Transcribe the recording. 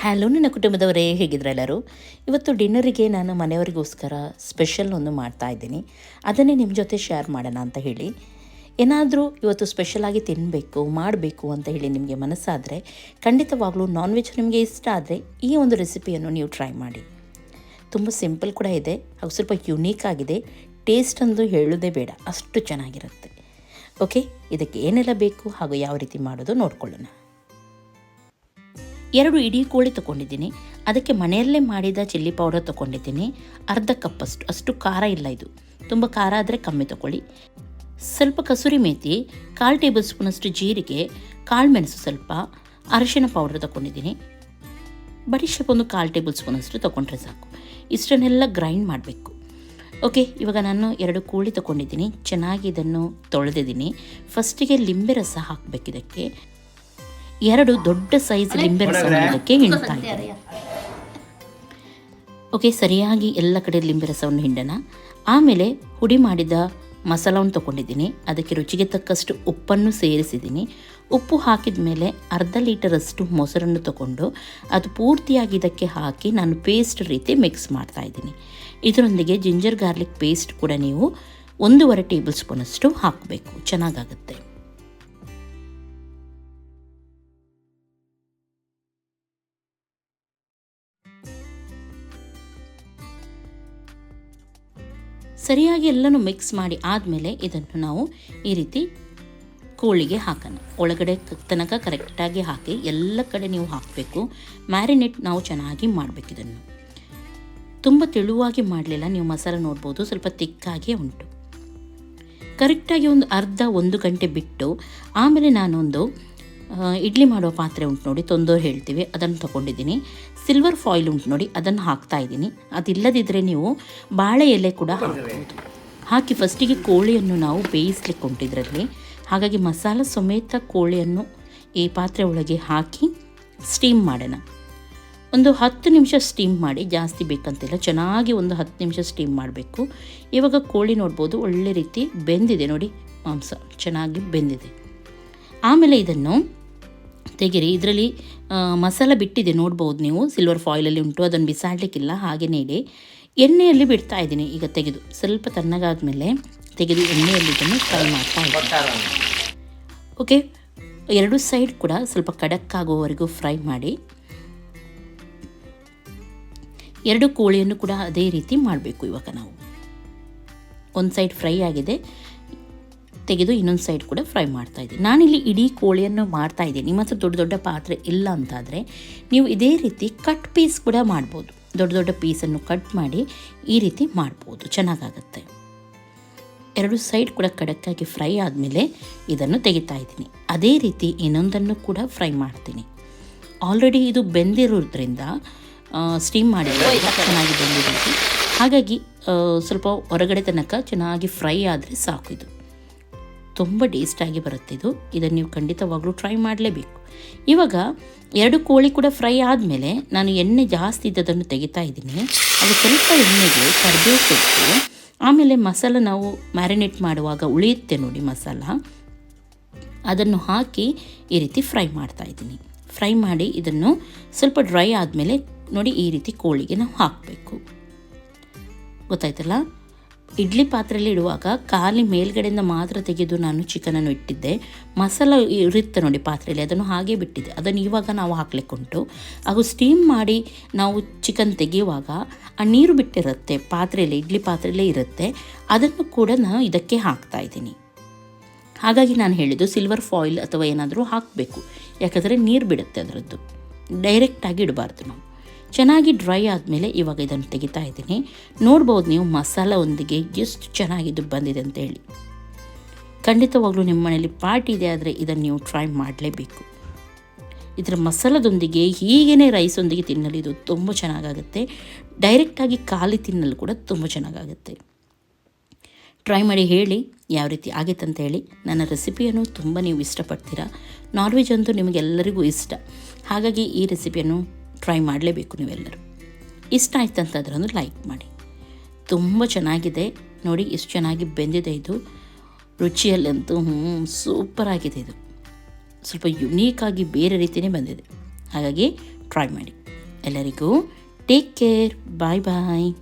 Hello, ನನ್ನ ಕುಟುಂಬದವರೇ, ಹೇಗಿದ್ರೆ ಎಲ್ಲರೂ? ಇವತ್ತು ಡಿನ್ನರಿಗೆ ನಾನು ಮನೆಯವರಿಗೋಸ್ಕರ ಸ್ಪೆಷಲ್ ಒಂದು ಮಾಡ್ತಾ ಇದ್ದೀನಿ. ಅದನ್ನೇ ನಿಮ್ಮ ಜೊತೆ ಶೇರ್ ಮಾಡೋಣ ಅಂತ ಹೇಳಿ. ಏನಾದರೂ ಇವತ್ತು ಸ್ಪೆಷಲಾಗಿ ತಿನ್ನಬೇಕು ಮಾಡಬೇಕು ಅಂತ ಹೇಳಿ ನಿಮಗೆ ಮನಸ್ಸಾದರೆ, ಖಂಡಿತವಾಗಲೂ ನಾನ್ ವೆಜ್ ನಿಮಗೆ ಇಷ್ಟ ಆದರೆ ಈ ಒಂದು ರೆಸಿಪಿಯನ್ನು ನೀವು ಟ್ರೈ ಮಾಡಿ. ತುಂಬ ಸಿಂಪಲ್ ಕೂಡ ಇದೆ, ಹಾಗೂ ಸ್ವಲ್ಪ ಯುನೀಕ್ ಆಗಿದೆ. ಟೇಸ್ಟ್ ಅಂದು ಹೇಳೋದೇ ಬೇಡ, ಅಷ್ಟು ಚೆನ್ನಾಗಿರುತ್ತೆ. ಓಕೆ ಇದಕ್ಕೆ ಏನೆಲ್ಲ ಬೇಕು ಹಾಗೂ ಯಾವ ರೀತಿ ಮಾಡೋದು ನೋಡ್ಕೊಳ್ಳೋಣ. ಎರಡು ಇಡೀ ಕೋಳಿ ತೊಗೊಂಡಿದ್ದೀನಿ. ಅದಕ್ಕೆ ಮನೆಯಲ್ಲೇ ಮಾಡಿದ ಚಿಲ್ಲಿ ಪೌಡರ್ ತೊಗೊಂಡಿದ್ದೀನಿ. ಅರ್ಧ ಕಪ್ಪಷ್ಟು ಅಷ್ಟು ಖಾರ ಇಲ್ಲ ಇದು. ತುಂಬ ಖಾರ ಆದರೆ ಕಮ್ಮಿ ತೊಗೊಳ್ಳಿ. ಸ್ವಲ್ಪ ಕಸೂರಿ ಮೇಥಿ ಕಾಲು ಟೇಬಲ್ ಸ್ಪೂನಷ್ಟು ಜೀರಿಗೆ, ಕಾಳು ಮೆಣಸು ಸ್ವಲ್ಪ, ಅರಿಶಿನ ಪೌಡರ್ ತೊಗೊಂಡಿದ್ದೀನಿ. ಬಡಿಶೆಪ್ ಒಂದು ಕಾಲು ಟೇಬಲ್ ಸ್ಪೂನಷ್ಟು ತೊಗೊಂಡ್ರೆ ಸಾಕು. ಇಷ್ಟನ್ನೆಲ್ಲ ಗ್ರೈಂಡ್ ಮಾಡಬೇಕು. ಓಕೆ, ಇವಾಗ ನಾನು ಎರಡು ಕೋಳಿ ತೊಗೊಂಡಿದ್ದೀನಿ. ಚೆನ್ನಾಗಿ ಇದನ್ನು ತೊಳೆದಿದ್ದೀನಿ. ಫಸ್ಟಿಗೆ ಲಿಂಬೆ ರಸ ಹಾಕಬೇಕು ಇದಕ್ಕೆ. ಎರಡು ದೊಡ್ಡ ಸೈಜ್ ಲಿಂಬೆ ರಸವನ್ನು ಹಿಂಡ್ತಾ ಇದ್ದಾರೆ. ಓಕೆ ಸರಿಯಾಗಿ ಎಲ್ಲ ಕಡೆ ಲಿಂಬೆ ರಸವನ್ನು ಹಿಂಡೋಣ ಆಮೇಲೆ ಹುಡಿ ಮಾಡಿದ ಮಸಾಲವನ್ನು ತಗೊಂಡಿದ್ದೀನಿ. ಅದಕ್ಕೆ ರುಚಿಗೆ ತಕ್ಕಷ್ಟು ಉಪ್ಪನ್ನು ಸೇರಿಸಿದ್ದೀನಿ. ಉಪ್ಪು ಹಾಕಿದ ಮೇಲೆ ಅರ್ಧ ಲೀಟರಷ್ಟು ಮೊಸರನ್ನು ತಗೊಂಡು ಅದು ಪೂರ್ತಿಯಾಗಿ ಇದಕ್ಕೆ ಹಾಕಿ ನಾನು ಪೇಸ್ಟ್ ರೀತಿ ಮಿಕ್ಸ್ ಮಾಡ್ತಾ ಇದ್ದೀನಿ. ಇದರೊಂದಿಗೆ ಜಿಂಜರ್ ಗಾರ್ಲಿಕ್ ಪೇಸ್ಟ್ ಕೂಡ ನೀವು ಒಂದೂವರೆ ಟೇಬಲ್ ಸ್ಪೂನಷ್ಟು ಹಾಕಬೇಕು. ಚೆನ್ನಾಗಾಗುತ್ತೆ. ಸರಿಯಾಗಿ ಎಲ್ಲನೂ ಮಿಕ್ಸ್ ಮಾಡಿ ಆದಮೇಲೆ ಇದನ್ನು ನಾವು ಈ ರೀತಿ ಕೋಳಿಗೆ ಹಾಕೋಣ. ಒಳಗಡೆ ತನಕ ಕರೆಕ್ಟಾಗಿ ಹಾಕಿ ಎಲ್ಲ ಕಡೆ ನೀವು ಹಾಕಬೇಕು. ಮ್ಯಾರಿನೇಟ್ ನಾವು ಚೆನ್ನಾಗಿ ಮಾಡಬೇಕು ಇದನ್ನು. ತುಂಬ ತೆಳುವಾಗಿ ಮಾಡಲಿಲ್ಲ, ನೀವು ಮಸಾಲೆ ನೋಡ್ಬೋದು, ಸ್ವಲ್ಪ ತಿಕ್ಕಾಗಿಯೇ ಉಂಟು. ಕರೆಕ್ಟಾಗಿ ಒಂದು ಅರ್ಧ ಒಂದು ಗಂಟೆ ಬಿಟ್ಟು ಆಮೇಲೆ ನಾನೊಂದು ಇಡ್ಲಿ ಮಾಡೋ ಪಾತ್ರೆ ಉಂಟು ನೋಡಿ, ತೊಂದೋರು ಹೇಳ್ತೀವಿ, ಅದನ್ನು ತೊಗೊಂಡಿದ್ದೀನಿ. ಸಿಲ್ವರ್ ಫಾಯಿಲ್ ಉಂಟು ನೋಡಿ, ಅದನ್ನು ಹಾಕ್ತಾ ಇದ್ದೀನಿ. ಅದಿಲ್ಲದಿದ್ದರೆ ನೀವು ಬಾಳೆ ಎಲೆ ಕೂಡ ಹಾಕ್ಬೋದು. ಹಾಕಿ ಫಸ್ಟಿಗೆ ಕೋಳಿಯನ್ನು ನಾವು ಬೇಯಿಸ್ಲಿಕ್ಕೆ ಕೊಂಟಿದ್ರಲ್ಲಿ ಹಾಗಾಗಿ ಮಸಾಲ ಸಮೇತ ಕೋಳಿಯನ್ನು ಈ ಪಾತ್ರೆ ಒಳಗೆ ಹಾಕಿ ಸ್ಟೀಮ್ ಮಾಡೋಣ. ಒಂದು ಹತ್ತು ನಿಮಿಷ ಸ್ಟೀಮ್ ಮಾಡಿ, ಜಾಸ್ತಿ ಬೇಕಂತಿಲ್ಲ, ಚೆನ್ನಾಗಿ ಒಂದು ಹತ್ತು ನಿಮಿಷ ಸ್ಟೀಮ್ ಮಾಡಬೇಕು. ಇವಾಗ ಕೋಳಿ ನೋಡ್ಬೋದು, ಒಳ್ಳೆ ರೀತಿ ಬೆಂದಿದೆ ನೋಡಿ, ಮಾಂಸ ಚೆನ್ನಾಗಿ ಬೆಂದಿದೆ. ಆಮೇಲೆ ಇದನ್ನು ತೆಗಿರಿ. ಇದರಲ್ಲಿ ಮಸಾಲ ಬಿಟ್ಟಿದೆ ನೋಡ್ಬೋದು ನೀವು. ಸಿಲ್ವರ್ ಫಾಯಿಲಲ್ಲಿ ಉಂಟು. ಅದನ್ನು ಬಿಸಾಡಲಿಕ್ಕಿಲ್ಲ. ಹಾಗೆಯೇ ಇಡಿ ಎಣ್ಣೆಯಲ್ಲಿ ಬಿಡ್ತಾ ಇದ್ದೀನಿ ಈಗ ತೆಗೆದು. ಸ್ವಲ್ಪ ತಣ್ಣಗಾದ ಮೇಲೆ ತೆಗೆದು ಎಣ್ಣೆಯಲ್ಲಿ ಇದನ್ನು ಫ್ರೈ ಮಾಡ್ತಾ ಓಕೆ ಎರಡು ಸೈಡ್ ಕೂಡ ಸ್ವಲ್ಪ ಖಡಕ್ ಆಗುವವರೆಗೂ ಫ್ರೈ ಮಾಡಿ. ಎರಡು ಕೋಳಿಯನ್ನು ಕೂಡ ಅದೇ ರೀತಿ ಮಾಡಬೇಕು ಇವಾಗ ನಾವು. ಒಂದು ಸೈಡ್ ಫ್ರೈ ಆಗಿದೆ. ತೆಗೆದು ಇನ್ನೊಂದು ಸೈಡ್ ಕೂಡ ಫ್ರೈ ಮಾಡ್ತಾ ಇದ್ದೀನಿ. ನಾನಿಲ್ಲಿ ಇಡೀ ಕೋಳಿಯನ್ನು ಮಾಡ್ತಾ ಇದ್ದೀನಿ. ನಿಮ್ಮ ಹತ್ರ ದೊಡ್ಡ ದೊಡ್ಡ ಪಾತ್ರೆ ಇಲ್ಲ ಅಂತಾದರೆ ನೀವು ಇದೇ ರೀತಿ ಕಟ್ ಪೀಸ್ ಕೂಡ ಮಾಡ್ಬೋದು. ದೊಡ್ಡ ದೊಡ್ಡ ಪೀಸನ್ನು ಕಟ್ ಮಾಡಿ ಈ ರೀತಿ ಮಾಡ್ಬೋದು. ಚೆನ್ನಾಗಾಗುತ್ತೆ. ಎರಡು ಸೈಡ್ ಕೂಡ ಕಡಕ್ಕಾಗಿ ಫ್ರೈ ಆದಮೇಲೆ ಇದನ್ನು ತೆಗಿತಾ ಇದ್ದೀನಿ. ಅದೇ ರೀತಿ ಇನ್ನೊಂದನ್ನು ಕೂಡ ಫ್ರೈ ಮಾಡ್ತೀನಿ. ಆಲ್ರೆಡಿ ಇದು ಬೆಂದಿರೋದ್ರಿಂದ ಸ್ಟೀಮ್ ಮಾಡಿ ಚೆನ್ನಾಗಿ ಬೆಂದಿರುತ್ತೆ. ಹಾಗಾಗಿ ಸ್ವಲ್ಪ ಹೊರಗಡೆ ತನಕ ಚೆನ್ನಾಗಿ ಫ್ರೈ ಆದರೆ ಸಾಕು ಇದು. ತುಂಬ ಟೇಸ್ಟಾಗಿ ಬರುತ್ತೆ ಇದು. ಇದನ್ನು ನೀವು ಖಂಡಿತವಾಗ್ಲೂ ಟ್ರೈ ಮಾಡಲೇಬೇಕು. ಇವಾಗ ಎರಡು ಕೋಳಿ ಕೂಡ ಫ್ರೈ ಆದಮೇಲೆ ನಾನು ಎಣ್ಣೆ ಜಾಸ್ತಿ ಇದ್ದದನ್ನು ತೆಗಿತಾ ಇದ್ದೀನಿ. ಅದು ಸ್ವಲ್ಪ ಎಣ್ಣೆಗೆ ಕರಿಬೇವು ಕೊಟ್ಟು ಆಮೇಲೆ ಮಸಾಲ ನಾವು ಮ್ಯಾರಿನೇಟ್ ಮಾಡುವಾಗ ಉಳಿಯುತ್ತೆ ನೋಡಿ ಮಸಾಲ. ಅದನ್ನು ಹಾಕಿ ಈ ರೀತಿ ಫ್ರೈ ಮಾಡ್ತಾ ಇದ್ದೀನಿ. ಫ್ರೈ ಮಾಡಿ ಇದನ್ನು ಸ್ವಲ್ಪ ಡ್ರೈ ಆದಮೇಲೆ ನೋಡಿ ಈ ರೀತಿ ಕೋಳಿಗೆ ನಾವು ಹಾಕಬೇಕು. ಗೊತ್ತಾಯ್ತಲ್ಲ? ಇಡ್ಲಿ ಪಾತ್ರೆಯಲ್ಲಿ ಇಡುವಾಗ ಖಾಲಿ ಮೇಲ್ಗಡೆಯಿಂದ ಮಾತ್ರ ತೆಗೆದು ನಾನು ಚಿಕನನ್ನು ಇಟ್ಟಿದ್ದೆ. ಮಸಾಲ ಇರುತ್ತೆ ನೋಡಿ ಪಾತ್ರೆಯಲ್ಲಿ, ಅದನ್ನು ಹಾಗೆ ಬಿಟ್ಟಿದ್ದೆ. ಅದನ್ನು ಇವಾಗ ನಾವು ಹಾಕ್ಲಿಕ್ಕೆ ಉಂಟು ಹಾಗೂ ಸ್ಟೀಮ್ ಮಾಡಿ ನಾವು ಚಿಕನ್ ತೆಗೆಯುವಾಗ ಆ ನೀರು ಬಿಟ್ಟಿರುತ್ತೆ, ಪಾತ್ರೆಯಲ್ಲಿ, ಇಡ್ಲಿ ಪಾತ್ರೆಯಲ್ಲೇ ಇರುತ್ತೆ. ಅದನ್ನು ಕೂಡ ನಾನು ಇದಕ್ಕೆ ಹಾಕ್ತಾ ಇದ್ದೀನಿ. ಹಾಗಾಗಿ ನಾನು ಹೇಳಿದ್ದು ಸಿಲ್ವರ್ ಫಾಯಿಲ್ ಅಥವಾ ಏನಾದರೂ ಹಾಕಬೇಕು. ಯಾಕಂದರೆ ನೀರು ಬಿಡುತ್ತೆ ಅದರದ್ದು. ಡೈರೆಕ್ಟಾಗಿ ಇಡಬಾರ್ದು ನಾವು. ಚೆನ್ನಾಗಿ ಡ್ರೈ ಆದಮೇಲೆ ಇವಾಗ ಇದನ್ನು ತೆಗಿತಾ ಇದ್ದೀನಿ. ನೋಡ್ಬೋದು ನೀವು ಮಸಾಲೊಂದಿಗೆ ಎಷ್ಟು ಚೆನ್ನಾಗಿದ್ದು ಬಂದಿದೆ ಅಂತ ಹೇಳಿ. ಖಂಡಿತವಾಗ್ಲೂ ನಿಮ್ಮ ಮನೇಲಿ ಪಾರ್ಟಿ ಇದೆ ಆದರೆ ಇದನ್ನು ನೀವು ಟ್ರೈ ಮಾಡಲೇಬೇಕು. ಇದರ ಮಸಾಲದೊಂದಿಗೆ ಹೀಗೇ ರೈಸೊಂದಿಗೆ ತಿನ್ನಲು ಇದು ತುಂಬ ಚೆನ್ನಾಗಾಗುತ್ತೆ. ಡೈರೆಕ್ಟಾಗಿ ಖಾಲಿ ತಿನ್ನಲು ಕೂಡ ತುಂಬ ಚೆನ್ನಾಗಾಗುತ್ತೆ. ಟ್ರೈ ಮಾಡಿ ಹೇಳಿ, ಯಾವ ರೀತಿ ಆಗಿತ್ತು ಅಂತ ಹೇಳಿ. ನನ್ನ ರೆಸಿಪಿಯನ್ನು ತುಂಬ ನೀವು ಇಷ್ಟಪಡ್ತೀರಾ? ನಾನ್ ವೆಜ್ ಅಂತೂ ನಿಮಗೆಲ್ಲರಿಗೂ ಇಷ್ಟ. ಹಾಗಾಗಿ ಈ ರೆಸಿಪಿಯನ್ನು ಟ್ರೈ ಮಾಡಲೇಬೇಕು ನೀವೆಲ್ಲರೂ. ಇಷ್ಟ ಆಯ್ತು ಒಂದು ಲೈಕ್ ಮಾಡಿ. ತುಂಬ ಚೆನ್ನಾಗಿದೆ. ನೋಡಿ ಎಷ್ಟು ಚೆನ್ನಾಗಿ ಬೆಂದಿದೆ ಇದು. ರುಚಿಯಲ್ಲಂತೂ ಹ್ಞೂ ಸೂಪರ್ ಆಗಿದೆ ಇದು. ಸ್ವಲ್ಪ ಯುನೀಕಾಗಿ ಬೇರೆ ರೀತಿಯೇ ಬಂದಿದೆ. ಹಾಗಾಗಿ ಟ್ರೈ ಮಾಡಿ. ಎಲ್ಲರಿಗೂ ಟೇಕ್ ಕೇರ್ ಬಾಯ್ ಬಾಯ್